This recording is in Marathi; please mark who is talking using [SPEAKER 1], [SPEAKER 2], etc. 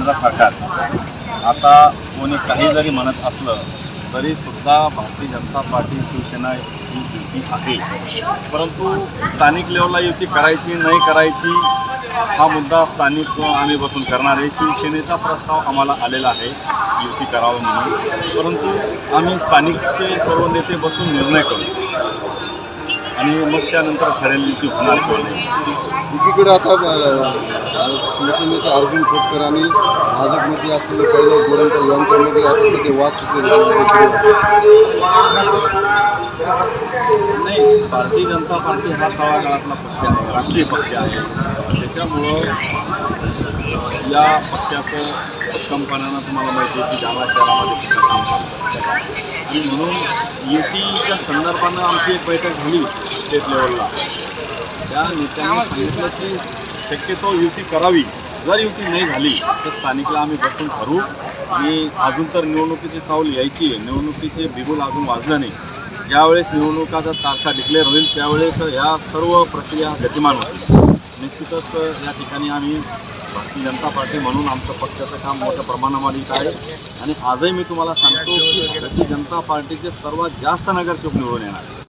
[SPEAKER 1] केंद्र सरकार. आता कोणी काही जरी म्हणत असलं तरी सुद्धा भारतीय जनता पार्टी शिवसेनाची युती आहे. परंतु स्थानिक लेवलला युती करायची नाही करायची हा मुद्दा स्थानिक आम्ही बसून करणार आहे. शिवसेनेचा प्रस्ताव आम्हाला आलेला आहे युती करावं म्हणून. परंतु आम्ही स्थानिकचे सर्व नेते बसून निर्णय करू. आणि मग त्यानंतर ठरेल युती होणार
[SPEAKER 2] एकीकडे आता शिवसेनेचे अर्जुन खोतकर आणि भाजपमध्ये असलेले कैलास गोरंट्याल यांच्यामध्ये आता सध्या वाद
[SPEAKER 1] नाही भारतीय जनता पार्टी हा तळागाळातला पक्ष आहे राष्ट्रीय पक्ष आहे. त्याच्यामुळं या पक्षाचं भक्कमपणानं तुम्हाला माहिती आहे की जालना शहरामध्ये सुद्धा काम चालतं आणि म्हणून युतीच्या संदर्भानं आमची एक बैठक झाली स्टेट लेवलला. त्या नेत्यांनी सांगितलं की शक्यतो युती करावी. जर युती नाही झाली तर स्थानिकला आम्ही बसून ठरवू. आणि अजून तर निवडणुकीची चावल यायची आहे. निवडणुकीचे बिगुल अजून वाजलं नाही. ज्यावेळेस निवडणुकाचा तारखा डिक्लेअर होईल त्यावेळेस ह्या सर्व प्रक्रिया गतिमान होतील. निश्चितच या ठिकाणी आम्ही भारतीय जनता पार्टी म्हणून आमचं पक्षाचं काम मोठ्या प्रमाणामध्ये इथं आहे. आणि आजही मी तुम्हाला सांगतो की भारतीय जनता पार्टीचे सर्वात जास्त नगरसेवक निवडून येणार